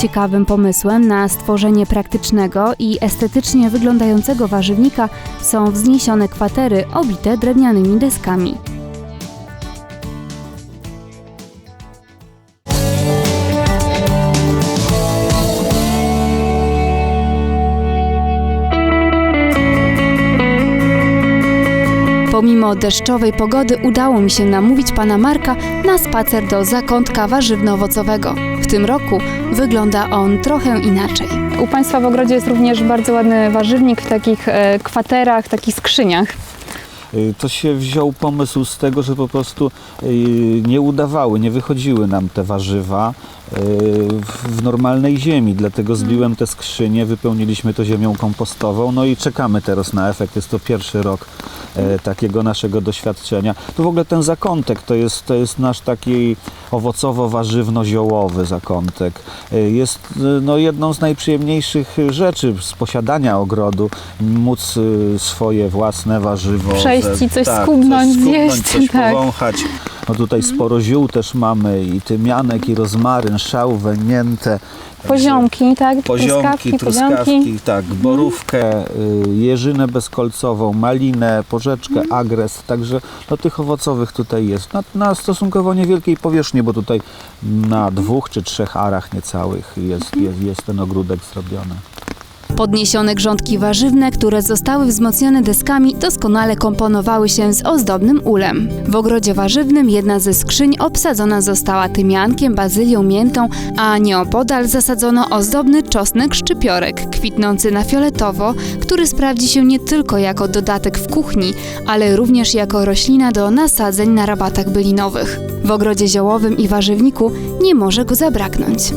ciekawym pomysłem na stworzenie praktycznego i estetycznie wyglądającego warzywnika są wzniesione kwatery obite drewnianymi deskami. Pomimo deszczowej pogody udało mi się namówić pana Marka na spacer do zakątka warzywno-owocowego. W tym roku wygląda on trochę inaczej. U Państwa w ogrodzie jest również bardzo ładny warzywnik w takich e, kwaterach, takich skrzyniach. Y, To się wziął pomysł z tego, że po prostu y, nie udawały, nie wychodziły nam te warzywa y, w- normalnej ziemi. Dlatego zbiłem te skrzynie, wypełniliśmy to ziemią kompostową, no i czekamy teraz na efekt. Jest to pierwszy rok takiego naszego doświadczenia. To w ogóle ten zakątek to jest, to jest nasz taki owocowo-warzywno-ziołowy zakątek. Y, Jest y, no, jedną z najprzyjemniejszych rzeczy z posiadania ogrodu, móc swoje własne warzywo Przejść ze- i coś tak, skubnąć, coś skubnąć, zjeść, coś tak. powąchać. No tutaj sporo ziół też mamy i tymianek, i rozmaryn, szałwę, miętę. Poziomki, tak? Poziomki, truskawki, tak, Mhm. borówkę, y, jeżynę bezkolcową, malinę, porzeczkę, Mhm. agres, także no, tych owocowych tutaj jest. Na, na stosunkowo niewielkiej powierzchni, bo tutaj na dwóch czy trzech arach niecałych jest, Mhm. jest, jest ten ogródek zrobiony. Podniesione grządki warzywne, które zostały wzmocnione deskami, doskonale komponowały się z ozdobnym ulem. W ogrodzie warzywnym jedna ze skrzyń obsadzona została tymiankiem, bazylią, miętą, a nieopodal zasadzono ozdobny czosnek szczypiorek, kwitnący na fioletowo, który sprawdzi się nie tylko jako dodatek w kuchni, ale również jako roślina do nasadzeń na rabatach bylinowych. W ogrodzie ziołowym i warzywniku nie może go zabraknąć.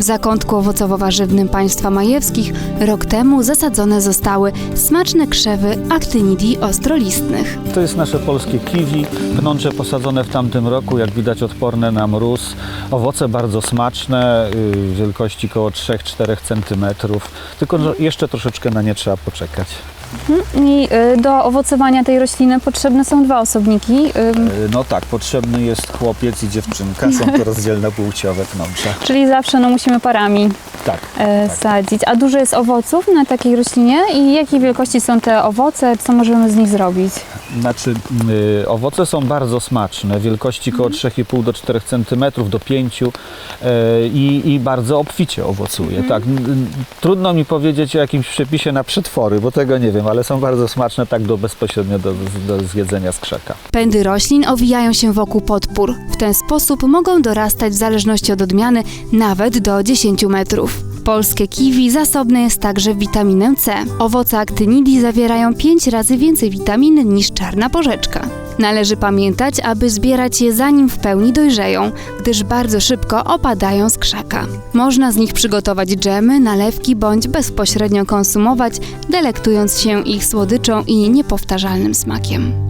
W zakątku owocowo-warzywnym państwa majewskich rok temu zasadzone zostały smaczne krzewy actinidae ostrolistnych. To jest nasze polskie kiwi, pnącze posadzone w tamtym roku, jak widać odporne na mróz. Owoce bardzo smaczne, y, wielkości około 3-4 cm. Tylko jeszcze troszeczkę na nie trzeba poczekać. I y, do owocowania tej rośliny potrzebne są dwa osobniki. Y, No tak, potrzebny jest chłopiec i dziewczynka, są to rozdzielne płciowe. Czyli zawsze no, musimy parami Tak. e, Tak. sadzić. A dużo jest owoców na takiej roślinie i jakiej wielkości są te owoce? Co możemy z nich zrobić? Znaczy, y, owoce są bardzo smaczne, wielkości około 3,5 do 4 cm, do 5 y, i, i bardzo obficie owocuje. Tak, n- n- trudno mi powiedzieć o jakimś przepisie na przetwory, bo tego nie wiem, ale są bardzo smaczne tak do bezpośrednio do, do zjedzenia z krzaka. Pędy roślin owijają się wokół podpór. Ten sposób mogą dorastać w zależności od odmiany nawet do 10 metrów. Polskie kiwi zasobne jest także w witaminę C. Owoce actinidae zawierają 5 razy więcej witaminy niż czarna porzeczka. Należy pamiętać, aby zbierać je zanim w pełni dojrzeją, gdyż bardzo szybko opadają z krzaka. Można z nich przygotować dżemy, nalewki bądź bezpośrednio konsumować, delektując się ich słodyczą i niepowtarzalnym smakiem.